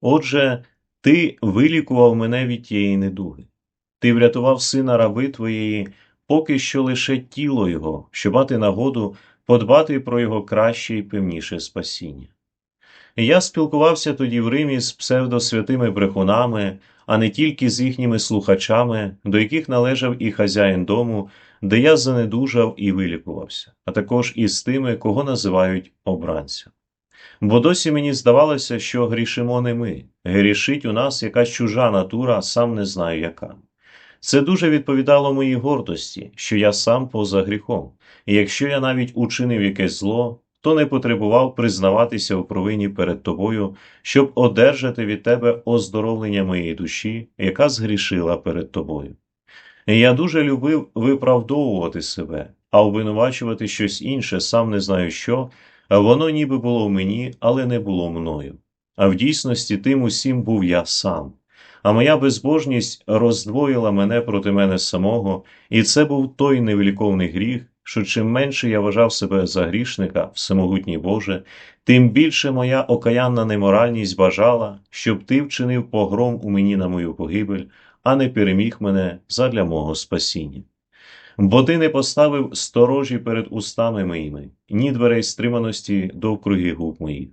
Отже, ти вилікував мене від тієї недуги. Ти врятував сина раби твоєї, поки що лише тіло його, щоб мати нагоду подбати про його краще і певніше спасіння. Я спілкувався тоді в Римі з псевдосвятими брехунами, а не тільки з їхніми слухачами, до яких належав і хазяїн дому, де я занедужав і вилікувався, а також із тими, кого називають обранцем. Бо досі мені здавалося, що грішимо не ми, грішить у нас якась чужа натура, сам не знаю яка. Це дуже відповідало моїй гордості, що я сам поза гріхом, і якщо я навіть учинив якесь зло, то не потребував признаватися у провині перед тобою, щоб одержати від тебе оздоровлення моєї душі, яка згрішила перед тобою. Я дуже любив виправдовувати себе, а обвинувачувати щось інше, сам не знаю що, воно ніби було в мені, але не було мною. А в дійсності тим усім був я сам. А моя безбожність роздвоїла мене проти мене самого, і це був той невеликовний гріх, що чим менше я вважав себе за грішника, всемогутній Боже, тим більше моя окаянна неморальність бажала, щоб ти вчинив погром у мені на мою погибель, а не переміг мене задля мого спасіння. Бо ти не поставив сторожі перед устами моїми, ні дверей стриманості довкруги губ моїх,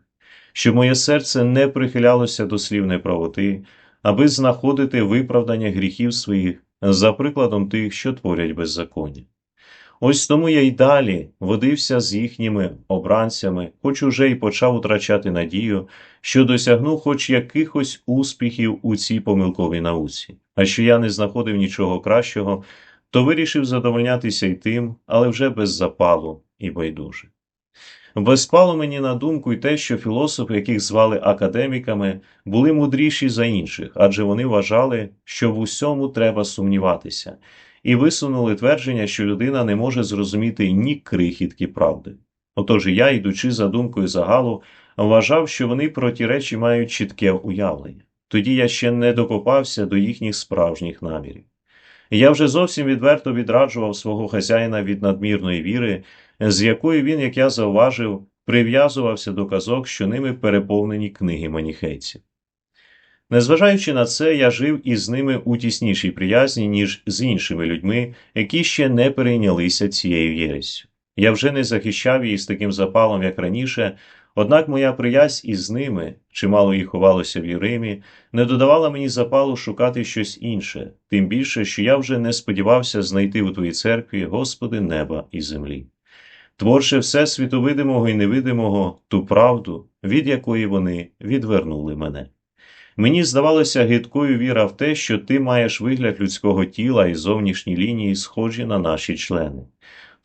щоб моє серце не прихилялося до слів неправоти, аби знаходити виправдання гріхів своїх за прикладом тих, що творять беззаконня. Ось тому я й далі водився з їхніми обранцями, хоч уже й почав утрачати надію, що досягну хоч якихось успіхів у цій помилковій науці, а що я не знаходив нічого кращого, то вирішив задовольнятися й тим, але вже без запалу і байдуже. Безпало мені на думку й те, що філософи, яких звали академіками, були мудріші за інших, адже вони вважали, що в усьому треба сумніватися, і висунули твердження, що людина не може зрозуміти ні крихітки правди. Отож я, йдучи за думкою загалу, вважав, що вони про ті речі мають чітке уявлення. Тоді я ще не докопався до їхніх справжніх намірів. Я вже зовсім відверто відраджував свого хазяїна від надмірної віри, з якою він, як я зауважив, прив'язувався до казок, що ними переповнені книги маніхейців. Незважаючи на це, я жив із ними у тіснішій приязні, ніж з іншими людьми, які ще не перейнялися цією єресю. Я вже не захищав її з таким запалом, як раніше, однак моя приязнь із ними, чимало їх ховалося в Єримі, не додавала мені запалу шукати щось інше, тим більше, що я вже не сподівався знайти у твоїй церкві, Господи, неба і землі. Творче всесвіту видимого і невидимого, ту правду, від якої вони відвернули мене. Мені здавалося гидкою віра в те, що ти маєш вигляд людського тіла і зовнішні лінії, схожі на наші члени.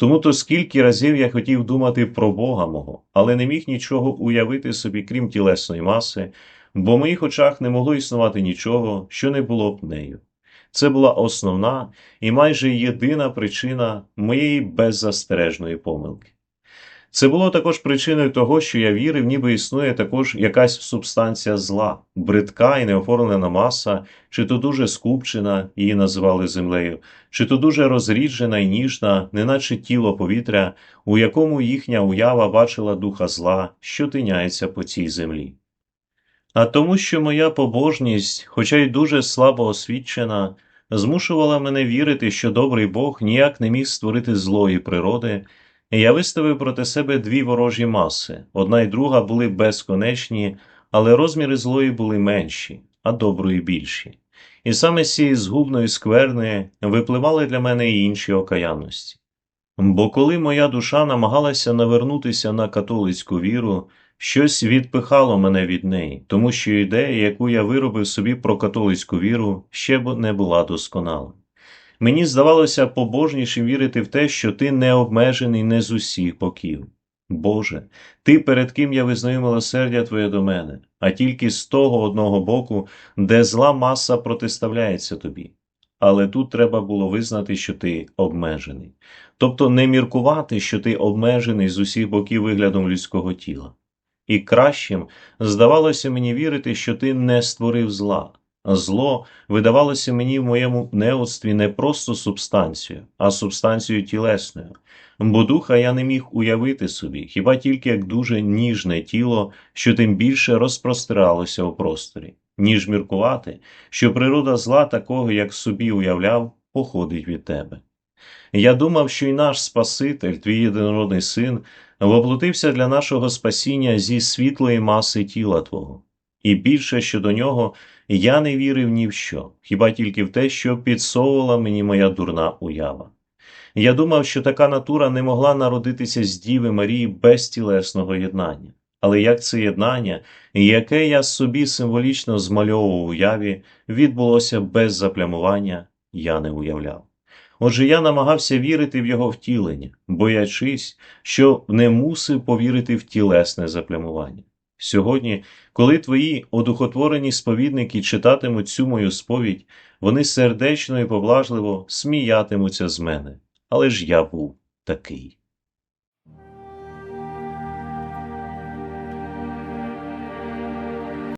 Тому то скільки разів я хотів думати про Бога мого, але не міг нічого уявити собі, крім тілесної маси, бо в моїх очах не могло існувати нічого, що не було б нею. Це була основна і майже єдина причина моєї беззастережної помилки. Це було також причиною того, що я вірив, ніби існує також якась субстанція зла, бридка і неоформлена маса, чи то дуже скупчена, її називали землею, чи то дуже розріджена і ніжна, неначе тіло повітря, у якому їхня уява бачила духа зла, що тиняється по цій землі. А тому, що моя побожність, хоча й дуже слабо освічена, змушувала мене вірити, що добрий Бог ніяк не міг створити злої природи. Я виставив проти себе дві ворожі маси. Одна й друга були безконечні, але розміри злої були менші, а доброї більші. І саме з цієї згубної скверни випливали для мене і інші окаянності. Бо коли моя душа намагалася навернутися на католицьку віру, щось відпихало мене від неї, тому що ідея, яку я виробив собі про католицьку віру, ще б не була досконала. Мені здавалося побожніше вірити в те, що ти не обмежений не з усіх боків. Боже, ти, перед ким я визнаю милосердя Твоє до мене, а тільки з того одного боку, де зла маса протиставляється тобі. Але тут треба було визнати, що ти обмежений, тобто не міркувати, що ти обмежений з усіх боків виглядом людського тіла. І кращим здавалося мені вірити, що ти не створив зла, зло видавалося мені в моєму неоцтві не просто субстанцією, а субстанцією тілесною, бо духа я не міг уявити собі, хіба тільки як дуже ніжне тіло, що тим більше розпростиралося у просторі, ніж міркувати, що природа зла такого, як собі уявляв, походить від тебе. Я думав, що й наш Спаситель, твій єдинородний син, воплотився для нашого спасіння зі світлої маси тіла Твого. І більше щодо нього я не вірив ні в що, хіба тільки в те, що підсовувала мені моя дурна уява. Я думав, що така натура не могла народитися з Діви Марії без тілесного єднання. Але як це єднання, яке я собі символічно змальовував уяві, відбулося без заплямування, я не уявляв. Отже, я намагався вірити в його втілення, боячись, що не мусив повірити в тілесне заплямування. Сьогодні, коли твої одухотворені сповідники читатимуть цю мою сповідь, вони сердечно і поблажливо сміятимуться з мене. Але ж я був такий.